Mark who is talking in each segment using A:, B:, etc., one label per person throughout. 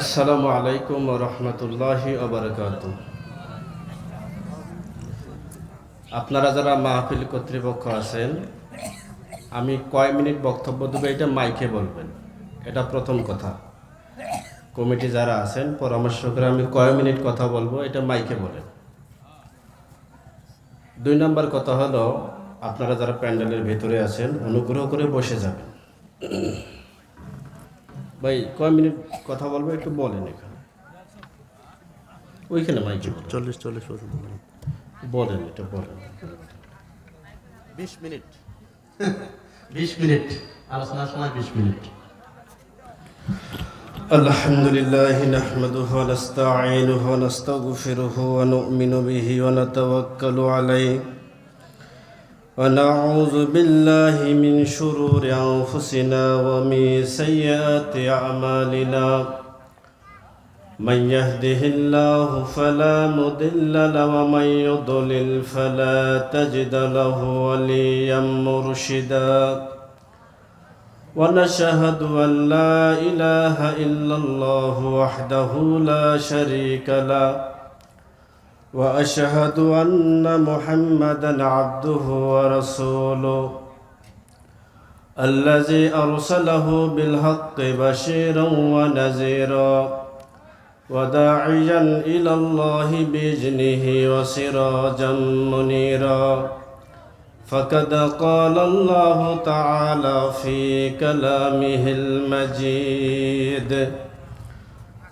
A: আসসালামু আলাইকুম রহমতুল্লাহি অবরকাত আপনারা যারা মাহফিল কর্তৃপক্ষ আছেন, আমি কয় মিনিট বক্তব্য দেবো এটা মাইকে বলবেন। এটা প্রথম কথা। কমিটি যারা আছেন পরামর্শ করে আমি কয় মিনিট কথা বলব এটা মাইকে বলেন। দুই নম্বর কথা হলো, আপনারা যারা প্যান্ডেলের ভেতরে আছেন, অনুগ্রহ করে বসে যাবেন। ভাই কয় মিনিট কথা বলবো একটু বলেন এখানে ওইখানে মাইকে বলেন।
B: চল্লিশ চল্লিশ পর্যন্ত বলুন।
A: বলেন এটা বলেন
B: বিশ মিনিট বিশ মিনিট আলোচনার সময় বিশ মিনিট
A: الحمد لله نحمده ونستعينه ونستغفره ونؤمن به ونتوكل عليه ونعوذ بالله من شرور أنفسنا ومن سيئات أعمالنا. من يهده الله فلا مضل له ومن يضلل فلا تجد له وليا مرشدا. ونشهد أن لا إله إلا الله وحده لا شريك له. وأشهد أن محمدا عبده ورسوله الذي أرسله بالحق بشيرا ونذيرا وداعيا إلى الله بإذنه وسراجا منيرا فقد قال الله تعالى في كلامه المجيد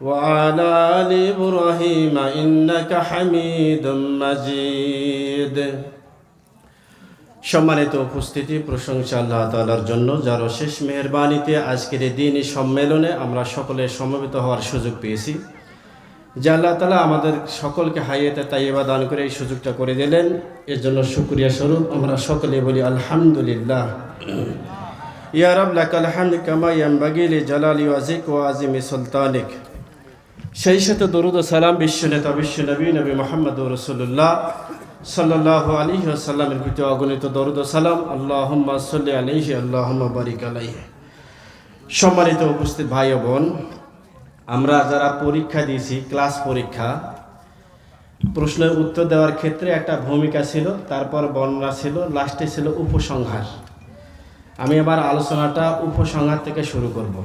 A: وعلى آل إبراهيم إنك حميد مجيد সম্মানিত উপস্থিতি প্রশংসা আল্লাহ তালার জন্য যার শেষ মেহরবানিতে আজকের এই দিনই সম্মেলনে আমরা সকলে সমবেত হওয়ার সুযোগ পেয়েছি যে আল্লাহ তালা আমাদের সকলকে হাইয়েতে তাইবা দান করে এই সুযোগটা করে দিলেন এর জন্য শুক্রিয়া স্বরূপ আমরা সকলে বলি আলহামদুলিল্লাহ ইয়ারব লাকাল হামদ কামা ইয়ামবাগিল জালালি ওয়াজিক ও আজিমি সুলতানিক সেই সাথে দরুদ ও সালাম বিশ্ব নেতা, বিশ্ব নবী নবী মোহাম্মদ রসুল্লাহ সাল্লাহ আলী সাল্লামের প্রতি অগণিত দরুদ ও সালাম। আল্লাহ সাল্লি আলহি আল্লাহ বারিক আলাইহি। সম্মানিত উপস্থিত ভাই বোন, আমরা যারা পরীক্ষা দিয়েছি, ক্লাস পরীক্ষা, প্রশ্নের উত্তর দেওয়ার ক্ষেত্রে একটা ভূমিকা ছিল, তারপর বর্ণনা ছিল, লাস্টে ছিল উপসংহার। আমি আবার আলোচনাটা উপসংহার থেকে শুরু করব।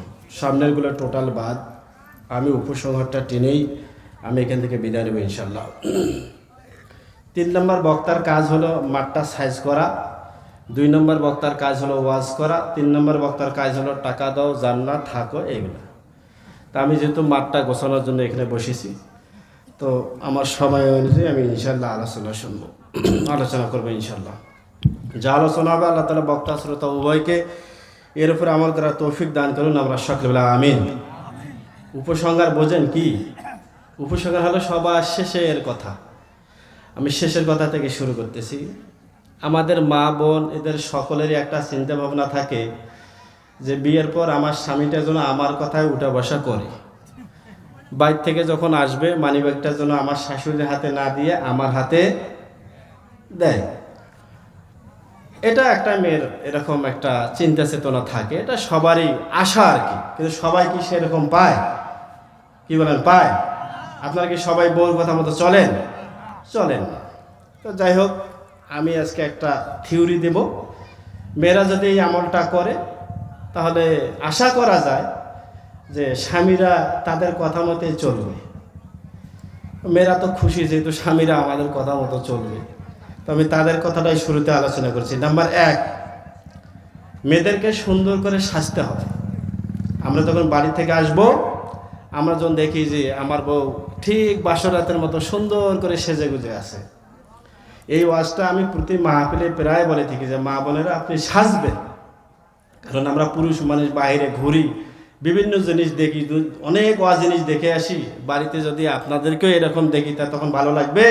A: সামনেরগুলো টোটাল বাদ। আমি উপসংহারটা টেনেই আমি এখান থেকে বিদায় নেব ইনশাল্লাহ তিন নম্বর বক্তার কাজ হলো মাঠটা সাইজ করা, দুই নম্বর বক্তার কাজ হলো ওয়াজ করা, তিন নম্বর বক্তার কাজ হলো টাকা দাও, জান্নাত, থাকো এইগুলো তা আমি যেহেতু মাঠটা গোছানোর জন্য এখানে বসেছি, তো আমার সময় অনুযায়ী আমি ইনশাল্লাহ আলোচনা শুনব, আলোচনা করব ইনশাল্লাহ যা আলোচনা হবে আল্লাহ তালা বক্তা শ্রোতা উভয়কে এর উপরে আমার দ্বারা তৌফিক দান করুন, আমরা সকলবেলা আমিন। উপসংহার বোঝেন কি? উপসংহার হলো সবার শেষের কথা। আমি শেষের কথা থেকে শুরু করতেছি। আমাদের মা, বোন, এদের সকলেরই একটা চিন্তা ভাবনা থাকে যে বিয়ের পর আমার স্বামীটা যেন আমার কথায় উঠা বসা করে। বাইর থেকে যখন আসবে, মানিব্যাগটা যেন আমার শাশুড়ির হাতে না দিয়ে আমার হাতে দেয়। এটা একটা মেয়ের এরকম একটা চিন্তা চেতনা থাকে। এটা সবারই আশা আর কি, কিন্তু সবাই কি সেরকম পায়? কি বলেন, পায়? আপনারা কি সবাই বউর কথা মতো চলেন? চলেন। তো যাই হোক, আমি আজকে একটা থিওরি দেব। মেয়েরা যদি এই আমলটা করে, তাহলে আশা করা যায় যে স্বামীরা তাদের কথা মতে চলবে। মেয়েরা তো খুশি যেহেতু স্বামীরা আমাদের কথা মতো চলবে। তো আমি তাদের কথাটাই শুরুতে আলোচনা করছি। নাম্বার এক, মেয়েদেরকে সুন্দর করে সাজতে হবে। আমরা যখন বাড়ি থেকে আসব আমরা যখন দেখি যে আমার বউ ঠিক বাসরাতের মতো সুন্দর করে সেজে গুজে আছে। এই ওয়াজটা আমি প্রতি মাহফিলে প্রায় বলে থাকি যে মা বোনেরা আপনি সাজবেন। কারণ আমরা পুরুষ মানুষ, বাইরে ঘুরি, বিভিন্ন জিনিস দেখি অনেক ওয়া জিনিস দেখে আসি। বাড়িতে যদি আপনাদেরকেও এরকম দেখি, তা তখন ভালো লাগবে?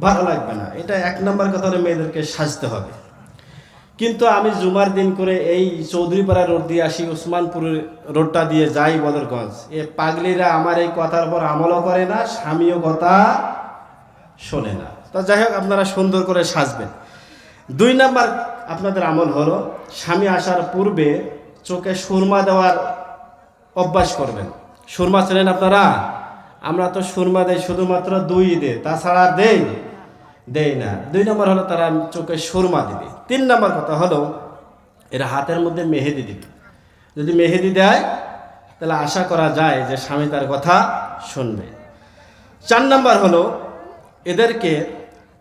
A: ভালো লাগবে না। এটা এক নম্বর কথা মেয়েদেরকে সাজতে হবে। কিন্তু আমি জুমার দিন করে এই চৌধুরীপাড়া রোড দিয়ে আসি উসমানপুর রোডটা দিয়ে যাই বদরগঞ্জ। এ পাগলিরা আমার এই কথার পর আমলও করে না, স্বামীও কথা শোনে না। তা যাই হোক, আপনারা সুন্দর করে সাজবেন। দুই নাম্বার আপনাদের আমল হলো, স্বামী আসার পূর্বে চোখে সুরমা দেওয়ার অভ্যাস করবেন। সুরমা ছিলেন আপনারা? আমরা তো সুরমা দেই শুধুমাত্র দুই ঈদে, তাছাড়া দেই দেই না। দুই নম্বর হলো তারা চোখে সুরমা দিবে। তিন নম্বর কথা হলো, এরা হাতের মধ্যে মেহেদি দিবে। যদি মেহেদি দেয়, তাহলে আশা করা যায় যে স্বামী তার কথা শুনবে। চার নাম্বার হলো, এদেরকে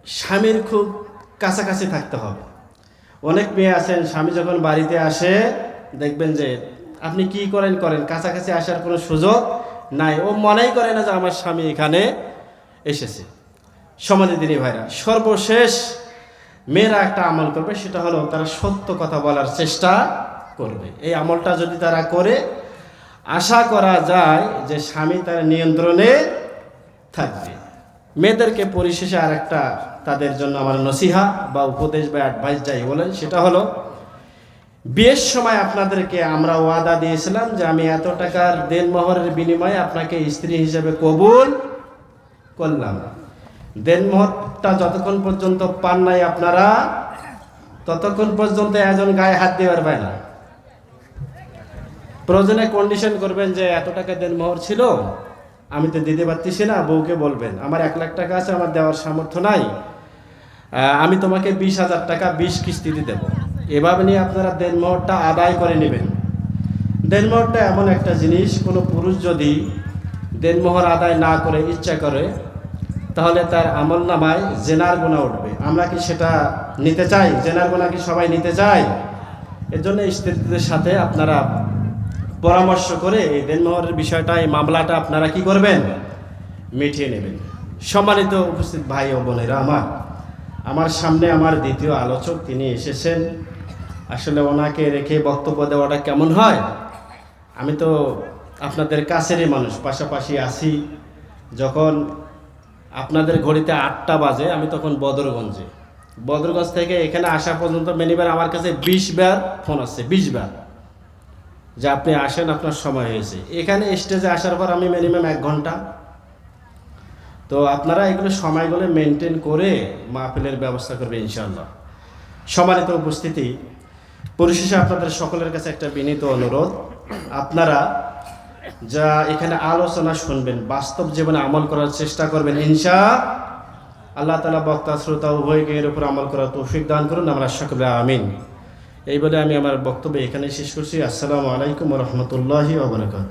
A: স্বামীর খুব কাছাকাছি থাকতে হবে। অনেক মেয়ে আছেন, স্বামী যখন বাড়িতে আসে, দেখবেন যে আপনি কি করেন করেন। কাছাকাছি আসার কোনো সুযোগ নাই। ও মনেই করে না যে আমার স্বামী এখানে এসেছে। সমাজে দিনী ভাইরা। সর্বশেষ মেয়েরা একটা আমল করবে, সেটা হলো তারা সত্য কথা বলার চেষ্টা করবে। এই আমলটা যদি তারা করে, আশা করা যায় যে স্বামী তার নিয়ন্ত্রণে থাকবে। মেয়েদেরকে পরিশেষে আর একটা তাদের জন্য আমার নসিহা বা উপদেশ বা অ্যাডভাইস যাই বলেন, সেটা হলো, বিয়ের সময় আপনাদেরকে আমরা ওয়াদা দিয়েছিলাম যে আমি এত টাকার দেনমোহরের বিনিময়ে আপনাকে স্ত্রী হিসেবে কবুল করলাম। দেনমোহরটা যতক্ষণ পর্যন্ত পান নাই আপনারা, ততক্ষণ পর্যন্ত একজন গায়ে হাত দিয়ে পারবে না। প্রয়োজনে কন্ডিশন করবেন যে এত টাকা দেনমোহর ছিল, আমি তো দিতে পারতেছি না, বউকে বলবেন, আমার এক লাখ টাকা আছে, আমার দেওয়ার সামর্থ্য নাই আমি তোমাকে বিশ হাজার টাকা বিশ কিস্তিতে দেব। এভাবে নিয়ে আপনারা দেনমোহরটা আদায় করে নেবেন। দেনমোহরটা এমন একটা জিনিস, কোনো পুরুষ যদি দেনমোহর আদায় না করে, ইচ্ছা করে তাহলে তার আমল নামায় জেনার গোনা উঠবে। আমরা কি সেটা নিতে চাই? জেনার গোনা কি সবাই নিতে চাই এর জন্য স্ত্রীদের সাথে আপনারা পরামর্শ করে এই দেনমোহরের বিষয়টা, এই মামলাটা আপনারা কি করবেন? মিটিয়ে নেবেন। সম্মানিত উপস্থিত ভাই ও বোনেরা, আমার আমার সামনে আমার দ্বিতীয় আলোচক, তিনি এসেছেন। আসলে ওনাকে রেখে বক্তব্য দেওয়াটা কেমন হয়? আমি তো আপনাদের কাছেরই মানুষ, পাশাপাশি আছি। যখন আপনাদের ঘড়িতে আটটা বাজে, আমি তখন বদরগঞ্জে। বদরগঞ্জ থেকে এখানে আসা পর্যন্ত মিনিমাম আমার কাছে বিশ বার ফোন আসছে, বিশ বার। যে আপনি আসেন, আপনার সময় হয়েছে। এখানে স্টেজে আসার পর আমি মিনিমাম এক ঘণ্টা। তো আপনারা এগুলো সময়গুলো মেনটেন করে মাহফিলের ব্যবস্থা করবে ইনশাল্লাহ সম্মানিত উপস্থিতি, পরিশেষে আপনাদের সকলের কাছে একটা বিনীত অনুরোধ। আপনারা যা এখানে আলোচনা শুনবেন, বাস্তব জীবনে আমল করার চেষ্টা করবেন, ইনশা আল্লাহ তালা বক্তা, শ্রোতা উভয়কে এর উপর আমল করার তৌফিক দান করুন, আমরা সকলে আমিন। এই বলে আমি আমার বক্তব্য এখানে শেষ করছি। আসসালামু আলাইকুম রহমতুল্লাহি ওবরাকাত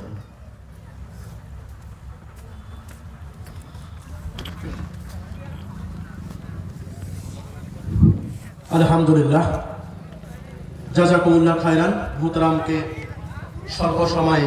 B: আলহামদুলিল্লাহ। জাজাকুমুল্লাহ খায়রান, মুহতারামকে সর্বসময়